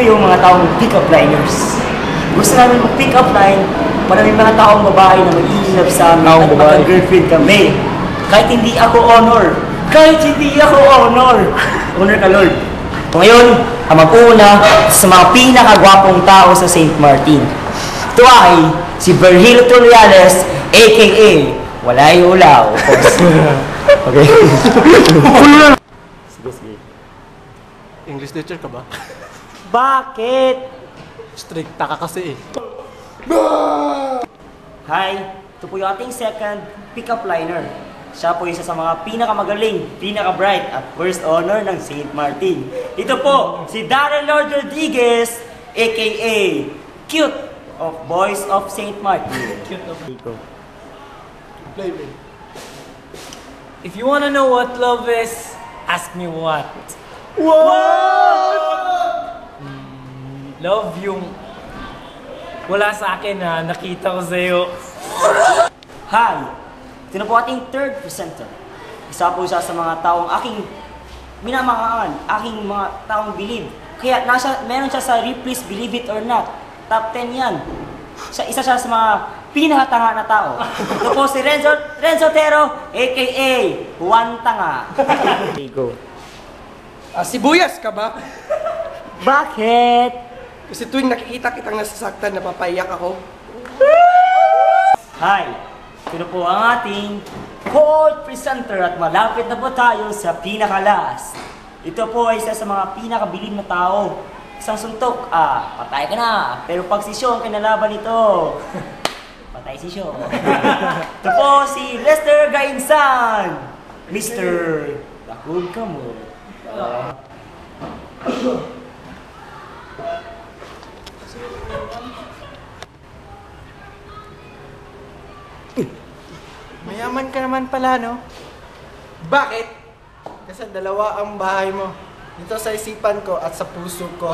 Yung mga taong pick-up liners. Gusto namin mag-pick up line para may mga taong babae na mag-iinlove sa amin Taong at babae. mag-girlfriend kami. Kahit hindi ako honor. Kahit hindi ako honor. honor ka, Lord. Ngayon, ang mag-uuna sa mga pinakagwapong tao sa St. Martin. Ito ay si Virgilio Torreales, a.k.a. Walay Ulaw. okay. sige, sige. English teacher ka ba? Bakit? Strict ka kasi eh. Hi, ito po yung ating second pick-up liner. Siya po isa sa mga pinakamagaling, pinaka-bright at first honor ng St. Martin. Ito po, si Darren Lord Rodriguez, aka Cute of Boys of St. Martin. Cute of Play, play. If you wanna know what love is, ask me what. Mm, Love yung wala sa akin na nakita ko sa'yo. Hi! Ito na po ating third presenter. Isa po siya sa mga taong aking minamahaan, aking mga taong believe. Kaya nasa, meron siya sa Ripley's Believe It or Not. Top 10 yan. Siya, isa siya sa mga pinakatanga na tao. Ito po si Renzo, Renzo Tero, a.k.a. Juan Tanga. Go. Ah, sibuyas ka ba? Bakit? Kasi tuwing nakikita kitang nasasaktan, napapaiyak ako. Hi! Na po ang ating fourth presenter at malapit na po tayo sa pinakalas. Ito po ay isa sa mga pinakabilib na tao. Isang suntok, ah, patay ka na. Pero pag si Sean kinalaban ito, patay si Sean. Ito po si Lester Gainsan. Mr. Takog ka mo. Mayaman ka naman pala, no? Bakit? Kasi dalawa ang bahay mo. Dito sa isipan ko at sa puso ko.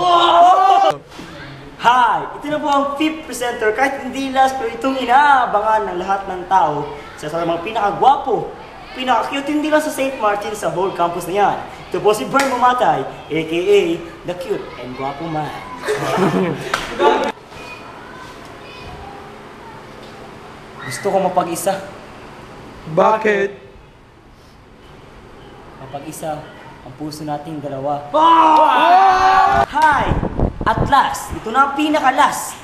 Hi! Ito na po ang fifth presenter. Kahit hindi last, pero itong inaabangan ng lahat ng tao. Isa sa mga pinakagwapo, pinaka-cute hindi lang sa St. Martin, sa whole campus na yan. Ito po si Bern Mamatay, a.k.a. The Cute and Gwapo Man. Gusto ko mapag-isa. Bakit? Mapag-isa ang puso nating dalawa. Hi! At last, ito na ang pinakalas.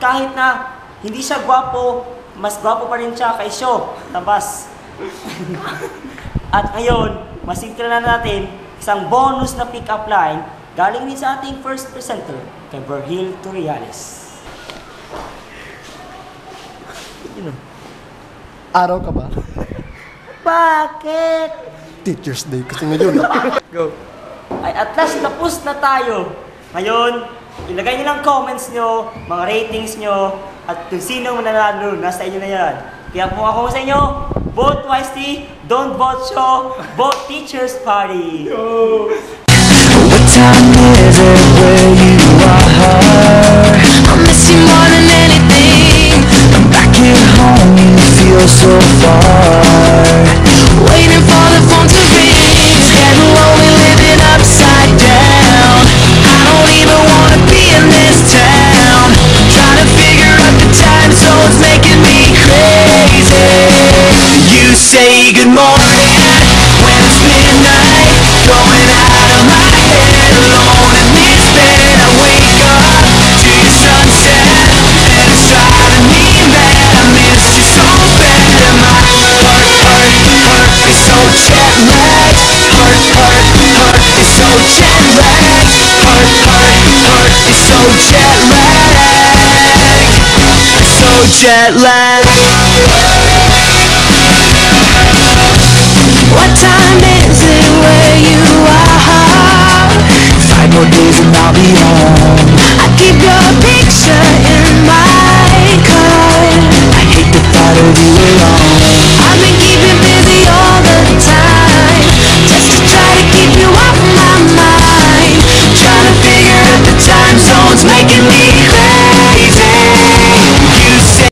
Kahit na hindi siya gwapo, mas gwapo pa rin siya kay Sho. Tabas. At ngayon, masigtra na natin isang bonus na pick-up line galing din sa ating first presenter, kay Virgil Torreales. Araw ka ba? Bakit? Teacher's Day kasi ngayon. Go. ay at last tapos na tayo. Ngayon, ilagay niyo lang comments nyo, mga ratings nyo, at kung sino mananalo, nasa inyo na yan. Kaya kung ako sa inyo, vote wisely, don't vote show, vote teacher's party. What time is it where you are? I miss you say good morning. When it's midnight Going out of my head alone. I wake up to your sunset. And it's driving me mad. I you so bad. My heart, heart, heart is so jet lagged Heart, heart, heart is so jet lagged Heart, heart, heart is so jet lagged So jet